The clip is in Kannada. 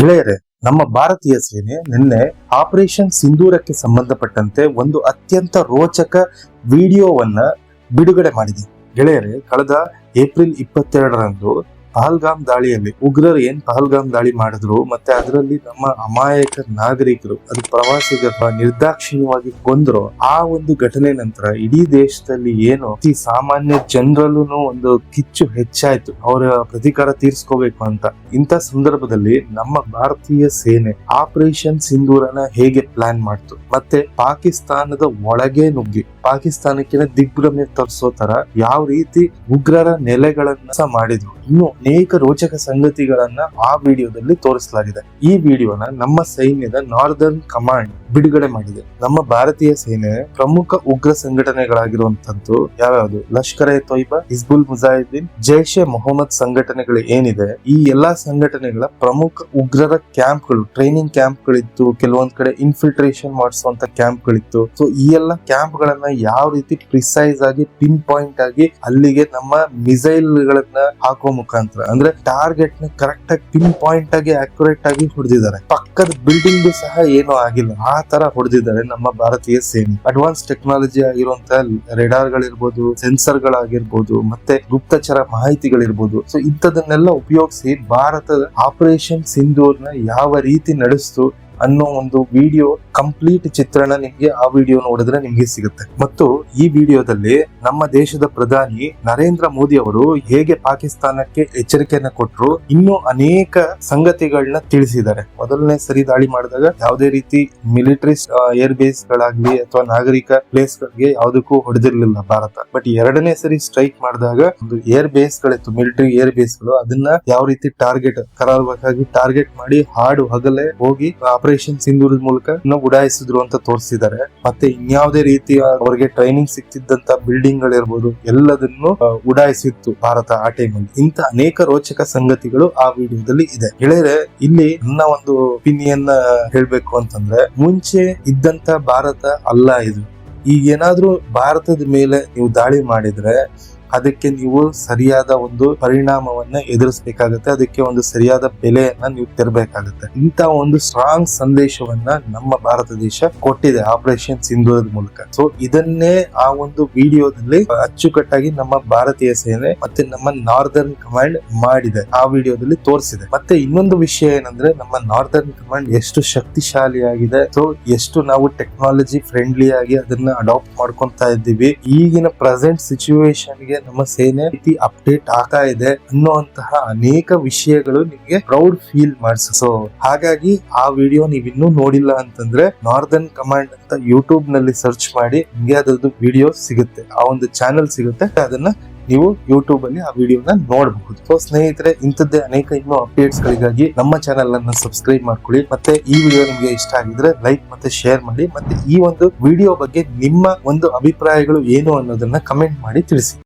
ಗೆಳೆಯರೆ, ನಮ್ಮ ಭಾರತೀಯ ಸೇನೆ ನಿನ್ನೆ ಆಪರೇಷನ್ ಸಿಂಧೂರಕ್ಕೆ ಸಂಬಂಧಪಟ್ಟಂತೆ ಒಂದು ಅತ್ಯಂತ ರೋಚಕ ವಿಡಿಯೋವನ್ನ ಬಿಡುಗಡೆ ಮಾಡಿದೆ. ಗೆಳೆಯರೆ, ಕಳೆದ ಏಪ್ರಿಲ್ ಇಪ್ಪತ್ತೆರಡರಂದು ಪಹಲ್ಗಾಮ್ ದಾಳಿಯಲ್ಲಿ ಉಗ್ರರು ಏನ್ ಪಹಲ್ಗಾಮ್ ದಾಳಿ ಮಾಡಿದ್ರು, ಮತ್ತೆ ಅದರಲ್ಲಿ ನಮ್ಮ ಅಮಾಯಕ ನಾಗರಿಕರು, ಅದು ಪ್ರವಾಸಿಗರ ನಿರ್ದಾಕ್ಷಿಣ್ಯವಾಗಿ ಕೊಂದ್ರು. ಆ ಒಂದು ಘಟನೆ ನಂತರ ಇಡೀ ದೇಶದಲ್ಲಿ ಏನು ಅತಿ ಸಾಮಾನ್ಯ ಜನರಲ್ಲೂ ಒಂದು ಕಿಚ್ಚು ಹೆಚ್ಚಾಯ್ತು. ಅವರ ಪ್ರತೀಕಾರ ತೀರ್ಸ್ಕೋಬೇಕು ಅಂತ. ಇಂಥ ಸಂದರ್ಭದಲ್ಲಿ ನಮ್ಮ ಭಾರತೀಯ ಸೇನೆ ಆಪರೇಷನ್ ಸಿಂಧೂರನ ಹೇಗೆ ಪ್ಲಾನ್ ಮಾಡ್ತು? ಮತ್ತೆ ಪಾಕಿಸ್ತಾನದ ಒಳಗೆ ನುಗ್ಗಿ ಪಾಕಿಸ್ತಾನಕ್ಕೆ ದಿಗ್ಭ್ರಮೆ ತರಿಸೋ ತರ ಯಾವ ರೀತಿ ಉಗ್ರರ ನೆಲೆಗಳನ್ನ ಮಾಡಿದ್ರು? ಇನ್ನು ಅನೇಕ ರೋಚಕ ಸಂಗತಿಗಳನ್ನ ಆ ವಿಡಿಯೋದಲ್ಲಿ ತೋರಿಸಲಾಗಿದೆ. ಈ ವಿಡಿಯೋನ ನಮ್ಮ ಸೈನ್ಯದ ನಾರ್ದರ್ನ್ ಕಮಾಂಡ್ ಬಿಡುಗಡೆ ಮಾಡಿದೆ. ನಮ್ಮ ಭಾರತೀಯ ಸೇನೆ ಪ್ರಮುಖ ಉಗ್ರ ಸಂಘಟನೆಗಳಾಗಿರುವಂತದ್ದು ಯಾವ್ಯಾವುದು? ಲಷ್ಕರ್ ಎ ತೊಯ್ಬಾ, ಹಿಜ್ಬುಲ್ ಮುಜಾಹಿದ್ದೀನ್, ಜೈಷ್ ಎ ಮೊಹಮ್ಮದ್ ಸಂಘಟನೆಗಳು ಏನಿದೆ? ಈ ಎಲ್ಲಾ ಸಂಘಟನೆಗಳ ಪ್ರಮುಖ ಉಗ್ರರ ಕ್ಯಾಂಪ್ಗಳು ಟ್ರೈನಿಂಗ್ ಕ್ಯಾಂಪ್ ಗಳಿತ್ತು ಕೆಲವೊಂದ್ ಕಡೆ ಇನ್ಫಿಲ್ಟ್ರೇಷನ್ ಮಾಡಿಸುವಂತ ಕ್ಯಾಂಪ್ಗಳಿತ್ತು. ಸೊ ಈ ಎಲ್ಲ ಕ್ಯಾಂಪ್ ಗಳನ್ನ ಯಾವ ರೀತಿ ಪ್ರಿಸೈಸ್ ಆಗಿ, ಪಿನ್ ಪಾಯಿಂಟ್ ಆಗಿ ಅಲ್ಲಿಗೆ ನಮ್ಮ ಮಿಸೈಲ್ ಗಳನ್ನ ಹಾಕುವ ಮುಖಾಂತರ ಅಂದ್ರೆ ಟಾರ್ಗೆಟ್ನ ಕರೆಕ್ಟ್ ಆಗಿ ಪಿನ್ ಪಾಯಿಂಟ್ ಆಗಿ ಅಕ್ಯುರೇಟ್ ಆಗಿ ಹೊಡೆದಿದ್ದಾರೆ. ಪಕ್ಕದ ಬಿಲ್ಡಿಂಗ್ ಸಹ ಏನೂ ಆಗಿಲ್ಲ. ಆ ತರ ಹೊಡೆದಿದ್ದಾರೆ ನಮ್ಮ ಭಾರತೀಯ ಸೇನೆ. ಅಡ್ವಾನ್ಸ್ ಟೆಕ್ನಾಲಜಿ ಆಗಿರುವಂತಹ ರೆಡಾರ್ ಗಳಿರ್ಬೋದು ಸೆನ್ಸರ್ ಗಳಾಗಿರ್ಬೋದು ಮತ್ತೆ ಗುಪ್ತಚರ ಮಾಹಿತಿಗಳಿರ್ಬೋದು. ಸೊ ಇಂಥದನ್ನೆಲ್ಲ ಉಪಯೋಗಿಸಿ ಭಾರತದ ಆಪರೇಷನ್ ಸಿಂಧೂರ್ನ ಯಾವ ರೀತಿ ನಡೆಸ್ತು ಅನ್ನೋ ಒಂದು ವಿಡಿಯೋ ಕಂಪ್ಲೀಟ್ ಚಿತ್ರಣ ನಿಮ್ಗೆ ಆ ವಿಡಿಯೋ ನೋಡಿದ್ರೆ ನಿಮ್ಗೆ ಸಿಗುತ್ತೆ. ಮತ್ತು ಈ ವಿಡಿಯೋದಲ್ಲಿ ನಮ್ಮ ದೇಶದ ಪ್ರಧಾನಿ ನರೇಂದ್ರ ಮೋದಿ ಅವರು ಹೇಗೆ ಪಾಕಿಸ್ತಾನಕ್ಕೆ ಎಚ್ಚರಿಕೆಯನ್ನ ಕೊಟ್ಟರು ಇನ್ನೂ ಅನೇಕ ಸಂಗತಿಗಳನ್ನ ತಿಳಿಸಿದ್ದಾರೆ. ಮೊದಲನೇ ಸರಿ ದಾಳಿ ಮಾಡಿದಾಗ ಯಾವುದೇ ರೀತಿ ಮಿಲಿಟರಿ ಏರ್ ಬೇಸ್ ಗಳಾಗ್ಲಿ ಅಥವಾ ನಾಗರಿಕ ಪ್ಲೇಸ್ ಗಳಿಗೆ ಯಾವುದಕ್ಕೂ ಹೊಡೆದಿರ್ಲಿಲ್ಲ ಭಾರತ. ಬಟ್ ಎರಡನೇ ಸರಿ ಸ್ಟ್ರೈಕ್ ಮಾಡಿದಾಗ ಒಂದು ಏರ್ ಬೇಸ್ ಗಳಿತ್ತು ಮಿಲಿಟರಿ ಏರ್ ಬೇಸ್ಗಳು, ಅದನ್ನ ಯಾವ ರೀತಿ ಟಾರ್ಗೆಟ್ ಕರಾರ್ಬೇಕಾಗಿ ಟಾರ್ಗೆಟ್ ಮಾಡಿ ಹಾಡು, ಹಗಲೇ ಹೋಗಿ ಆಪರೇಷನ್ ಸಿಂಧೂರದ ಮೂಲಕ ಇನ್ನೂ ಉಡಾಯಿಸಿದ್ರು ಅಂತ ತೋರಿಸಿದ್ದಾರೆ. ಮತ್ತೆ ಇನ್ಯಾವುದೇ ರೀತಿ ಅವರಿಗೆ ಟ್ರೈನಿಂಗ್ ಸಿಕ್ತಿದ್ದಂತ ಬಿಲ್ಡಿಂಗ್ ಗಳಿರ್ಬೋದು ಎಲ್ಲದನ್ನು ಉಡಾಯಿಸಿತ್ತು ಭಾರತ ಆ ಟೈಮಲ್ಲಿ ಇಂತ ಅನೇಕ ರೋಚಕ ಸಂಗತಿಗಳು ಆ ವಿಡಿಯೋದಲ್ಲಿ ಇದೆ. ಗೆಳೆಯರೆ, ಇಲ್ಲಿ ನನ್ನ ಒಂದು ಒಪಿನಿಯನ್ ಹೇಳ್ಬೇಕು ಅಂತಂದ್ರೆ, ಮುಂಚೆ ಇದ್ದಂತ ಭಾರತ ಅಲ್ಲ ಇದು. ಈಗ ಏನಾದ್ರೂ ಭಾರತದ ಮೇಲೆ ನೀವು ದಾಳಿ ಮಾಡಿದ್ರೆ ಅದಕ್ಕೆ ನೀವು ಸರಿಯಾದ ಒಂದು ಪರಿಣಾಮವನ್ನ ಎದುರಿಸಬೇಕಾಗತ್ತೆ. ಅದಕ್ಕೆ ಒಂದು ಸರಿಯಾದ ಬೆಲೆಯನ್ನ ನೀವು ತೆರಬೇಕಾಗತ್ತೆ. ಇಂತ ಒಂದು ಸ್ಟ್ರಾಂಗ್ ಸಂದೇಶವನ್ನ ನಮ್ಮ ಭಾರತ ದೇಶ ಕೊಟ್ಟಿದೆ ಆಪರೇಷನ್ ಸಿಂಧೂರದ ಮೂಲಕ. ಸೊ ಇದನ್ನೇ ಆ ಒಂದು ವಿಡಿಯೋದಲ್ಲಿ ಅಚ್ಚುಕಟ್ಟಾಗಿ ನಮ್ಮ ಭಾರತೀಯ ಸೇನೆ ಮತ್ತೆ ನಮ್ಮ ನಾರ್ದರ್ನ್ ಕಮಾಂಡ್ ಮಾಡಿದೆ. ಆ ವಿಡಿಯೋದಲ್ಲಿ ತೋರಿಸಿದೆ. ಮತ್ತೆ ಇನ್ನೊಂದು ವಿಷಯ ಏನಂದ್ರೆ, ನಮ್ಮ ನಾರ್ದರ್ನ್ ಕಮಾಂಡ್ ಎಷ್ಟು ಶಕ್ತಿಶಾಲಿಯಾಗಿದೆ. ಸೊ ಎಷ್ಟು ನಾವು ಟೆಕ್ನಾಲಜಿ ಫ್ರೆಂಡ್ಲಿ ಆಗಿ ಅದನ್ನ ಅಡಾಪ್ಟ್ ಮಾಡ್ಕೊತಾ ಇದ್ದೀವಿ. ಈಗಿನ ಪ್ರೆಸೆಂಟ್ ಸಿಚುವೇಶನ್ಗೆ ನಮ್ಮ ಸೇನೆ ರೀತಿ ಅಪ್ಡೇಟ್ ಆಗ್ತಾ ಇದೆ ಅನ್ನುವಂತಹ ಅನೇಕ ವಿಷಯಗಳು ನಿಮಗೆ ಪ್ರೌಡ್ ಫೀಲ್ ಮಾಡಿಸೋ ಹಾಗಾಗಿ ಆ ವಿಡಿಯೋ ನೀವ್ ಇನ್ನೂ ನೋಡಿಲ್ಲ ಅಂತಂದ್ರೆ ನಾರ್ದರ್ನ್ ಕಮಾಂಡ್ ಅಂತ ಯೂಟ್ಯೂಬ್ನಲ್ಲಿ ಸರ್ಚ್ ಮಾಡಿ ನಿಮ್ಗೆ ಅದ್ರದ್ದು ವಿಡಿಯೋ ಸಿಗುತ್ತೆ. ಆ ಒಂದು ಚಾನೆಲ್ ಸಿಗುತ್ತೆ. ಅದನ್ನ ನೀವು ಯೂಟ್ಯೂಬ್ ಅಲ್ಲಿ ಆ ವಿಡಿಯೋನ ನೋಡಬಹುದು. ಸೊ ಸ್ನೇಹಿತರೆ, ಇಂಥದ್ದೇ ಅನೇಕ ಇನ್ನೂ ಅಪ್ಡೇಟ್ಸ್ ಗಳಿಗಾಗಿ ನಮ್ಮ ಚಾನೆಲ್ ಅನ್ನ ಸಬ್ಸ್ಕ್ರೈಬ್ ಮಾಡ್ಕೊಳ್ಳಿ. ಮತ್ತೆ ಈ ವಿಡಿಯೋ ನಿಮ್ಗೆ ಇಷ್ಟ ಆಗಿದ್ರೆ ಲೈಕ್ ಮತ್ತೆ ಶೇರ್ ಮಾಡಿ. ಮತ್ತೆ ಈ ಒಂದು ವಿಡಿಯೋ ಬಗ್ಗೆ ನಿಮ್ಮ ಒಂದು ಅಭಿಪ್ರಾಯಗಳು ಏನು ಅನ್ನೋದನ್ನ ಕಮೆಂಟ್ ಮಾಡಿ ತಿಳಿಸಿ.